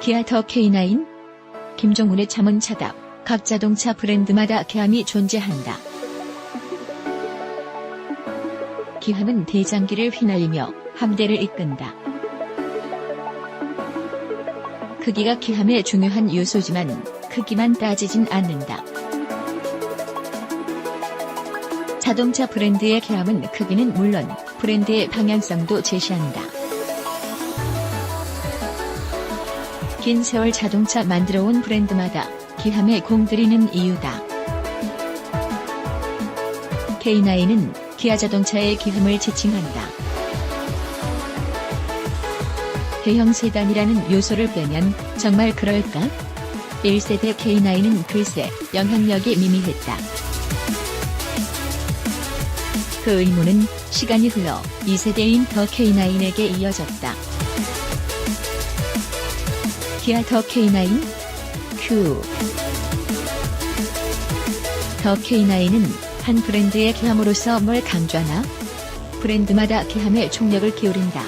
기아 더 K9 김종훈의 참은 차답 각 자동차 브랜드마다 개함이 존재한다. 기함은 대장기를 휘날리며 함대를 이끈다. 크기가 기함의 중요한 요소지만 크기만 따지진 않는다. 자동차 브랜드의 개함은 크기는 물론 브랜드의 방향성도 제시한다. 긴 세월 자동차 만들어온 브랜드마다 기함에 공들이는 이유다. K9은 기아 자동차의 기함을 지칭한다. 대형 세단이라는 요소를 빼면 정말 그럴까? 1세대 K9은 글쎄 영향력이 미미했다. 그 의무는 시간이 흘러 2세대인 더 K9에게 이어졌다. 기아 더 K9 Q 더 K9은 한 브랜드의 기함으로서 뭘 강조하나? 브랜드마다 기함에 총력을 기울인다.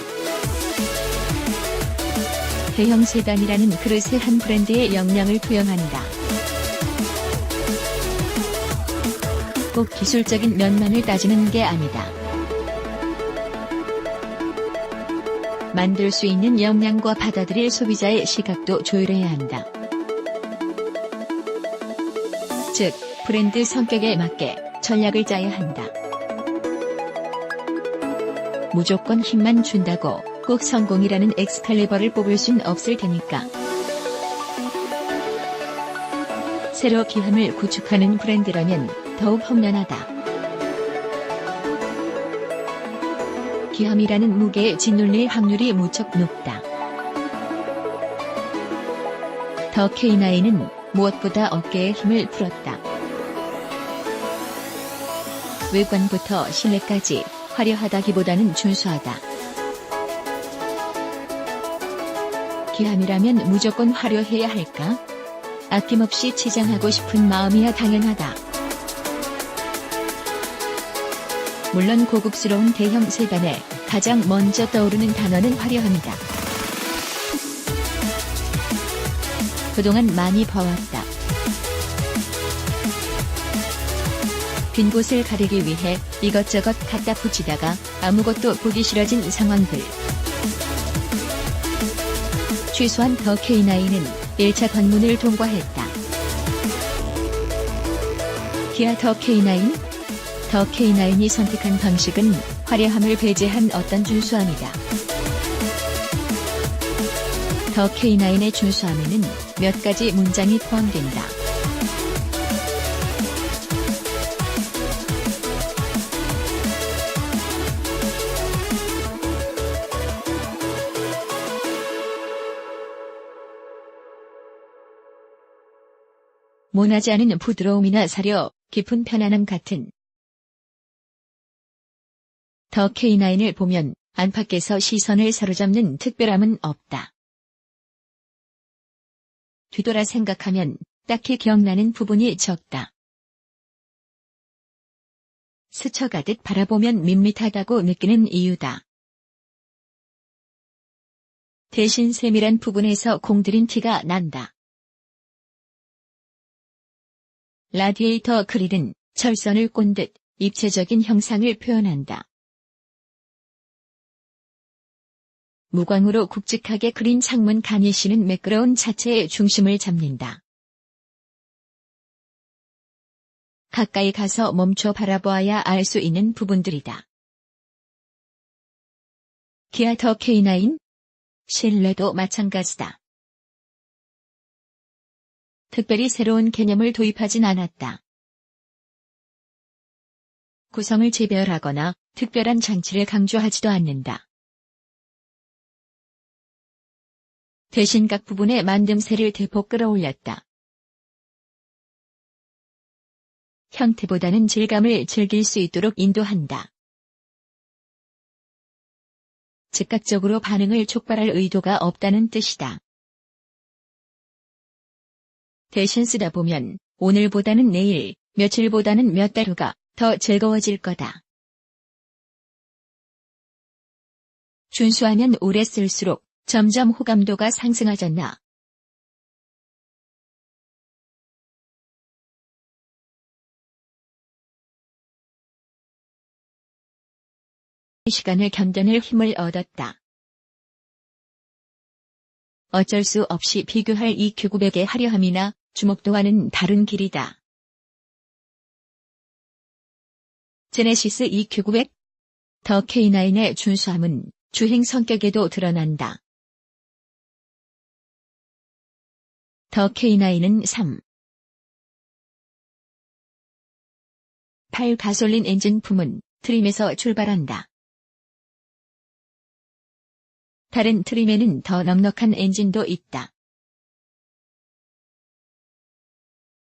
대형 세단이라는 그릇에 한 브랜드의 역량을 투영한다. 꼭 기술적인 면만을 따지는 게 아니다. 만들 수 있는 역량과 받아들일 소비자의 시각도 조율해야 한다. 즉, 브랜드 성격에 맞게 전략을 짜야 한다. 무조건 힘만 준다고 꼭 성공이라는 엑스칼리버를 뽑을 순 없을 테니까. 새로 기함을 구축하는 브랜드라면 더욱 험난하다. 기함이라는 무게에 짓눌릴 확률이 무척 높다. 더 K9은 무엇보다 어깨에 힘을 풀었다. 외관부터 실내까지 화려하다기보다는 준수하다. 기함이라면 무조건 화려해야 할까? 아낌없이 치장하고 싶은 마음이야 당연하다. 물론 고급스러운 대형 세단에 가장 먼저 떠오르는 단어는 화려합니다. 그동안 많이 봐왔다. 빈 곳을 가리기 위해 이것저것 갖다 붙이다가 아무것도 보기 싫어진 상황들. 최소한 더 K9은 1차 관문을 통과했다. 기아 더 K9? 더 K9이 선택한 방식은 화려함을 배제한 어떤 준수함이다. 더 K9의 준수함에는 몇 가지 문장이 포함된다. 모나지 않은 부드러움이나 사려 깊은 편안함 같은 더 K9을 보면 안팎에서 시선을 사로잡는 특별함은 없다. 뒤돌아 생각하면 딱히 기억나는 부분이 적다. 스쳐가듯 바라보면 밋밋하다고 느끼는 이유다. 대신 세밀한 부분에서 공들인 티가 난다. 라디에이터 그릴은 철선을 꼰 듯 입체적인 형상을 표현한다. 무광으로 굵직하게 그린 창문 가니쉬는 매끄러운 자체의 중심을 잡는다. 가까이 가서 멈춰 바라보아야 알 수 있는 부분들이다. 기아 더 K9? 실내도 마찬가지다. 특별히 새로운 개념을 도입하진 않았다. 구성을 재배열하거나 특별한 장치를 강조하지도 않는다. 대신 각 부분의 만듦새를 대폭 끌어올렸다. 형태보다는 질감을 즐길 수 있도록 인도한다. 즉각적으로 반응을 촉발할 의도가 없다는 뜻이다. 대신 쓰다 보면 오늘보다는 내일, 며칠보다는 몇 달 후가 더 즐거워질 거다. 준수하면 오래 쓸수록 점점 호감도가 상승하잖아. 시간을 견뎌낼 힘을 얻었다. 어쩔 수 없이 비교할 이 규급에게 화려함이나 주목도와는 다른 길이다. 제네시스 EQ900 더 K9의 준수함은 주행 성격에도 드러난다. 더 K9은 3. 8 가솔린 엔진 품은 트림에서 출발한다. 다른 트림에는 더 넉넉한 엔진도 있다.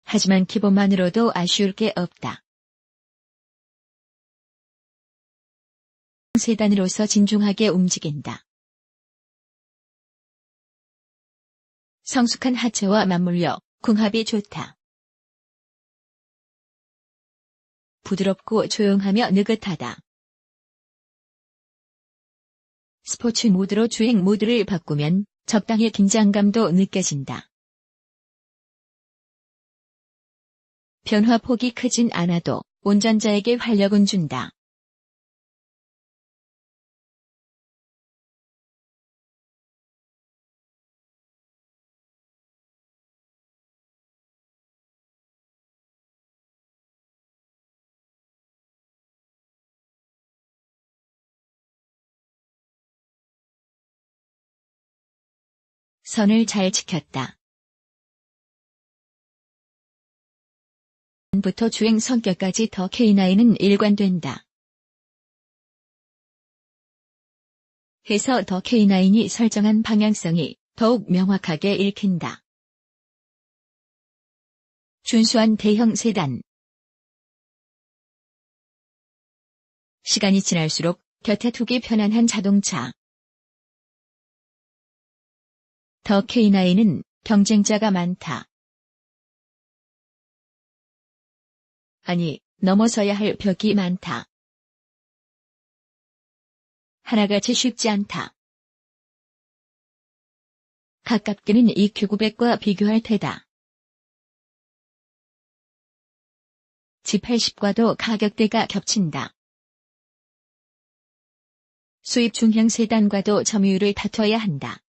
하지만 기본만으로도 아쉬울 게 없다. 세단으로서 진중하게 움직인다. 성숙한 하체와 맞물려 궁합이 좋다. 부드럽고 조용하며 느긋하다. 스포츠 모드로 주행 모드를 바꾸면 적당히 긴장감도 느껴진다. 변화폭이 크진 않아도 운전자에게 활력은 준다. 선을 잘 지켰다. 부터 주행 성격까지 더 K9은 일관된다. 해서 더 K9이 설정한 방향성이 더욱 명확하게 읽힌다. 준수한 대형 세단 시간이 지날수록 곁에 두기 편안한 자동차 더 K9은 경쟁자가 많다. 아니, 넘어서야 할 벽이 많다. 하나같이 쉽지 않다. 가깝게는 EQ900과 비교할 테다. G80과도 가격대가 겹친다. 수입 중형 세단과도 점유율을 다퉈야 한다.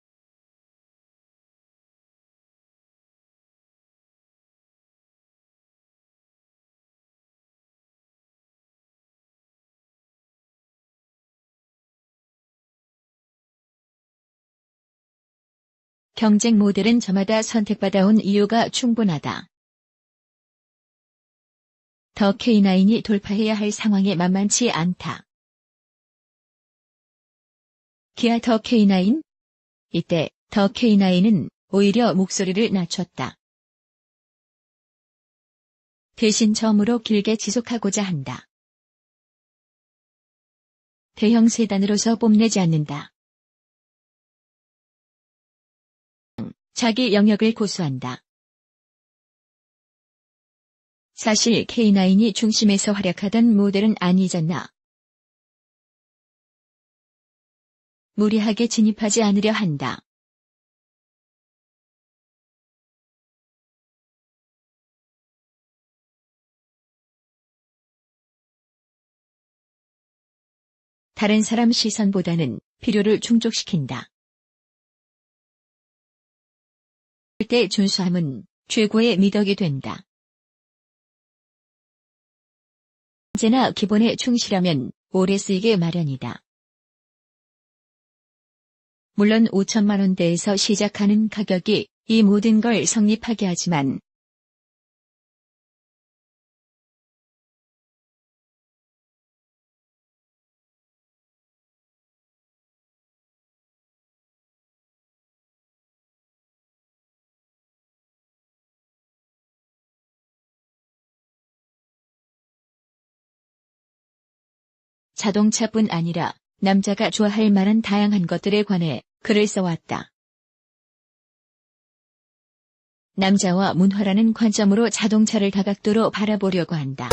경쟁 모델은 저마다 선택받아온 이유가 충분하다. 더 K9이 돌파해야 할 상황에 만만치 않다. 기아 더 K9? 이때 더 K9은 오히려 목소리를 낮췄다. 대신 점으로 길게 지속하고자 한다. 대형 세단으로서 뽐내지 않는다. 자기 영역을 고수한다. 사실 K9이 중심에서 활약하던 모델은 아니잖아. 무리하게 진입하지 않으려 한다. 다른 사람 시선보다는 필요를 충족시킨다. 때 준수함은 최고의 미덕이 된다. 언제나 기본에 충실하면 오래 쓰이게 마련이다. 물론 5천만 원대에서 시작하는 가격이 이 모든 걸 성립하게 하지만 자동차뿐 아니라 남자가 좋아할 만한 다양한 것들에 관해 글을 써왔다. 남자와 문화라는 관점으로 자동차를 다각도로 바라보려고 한다.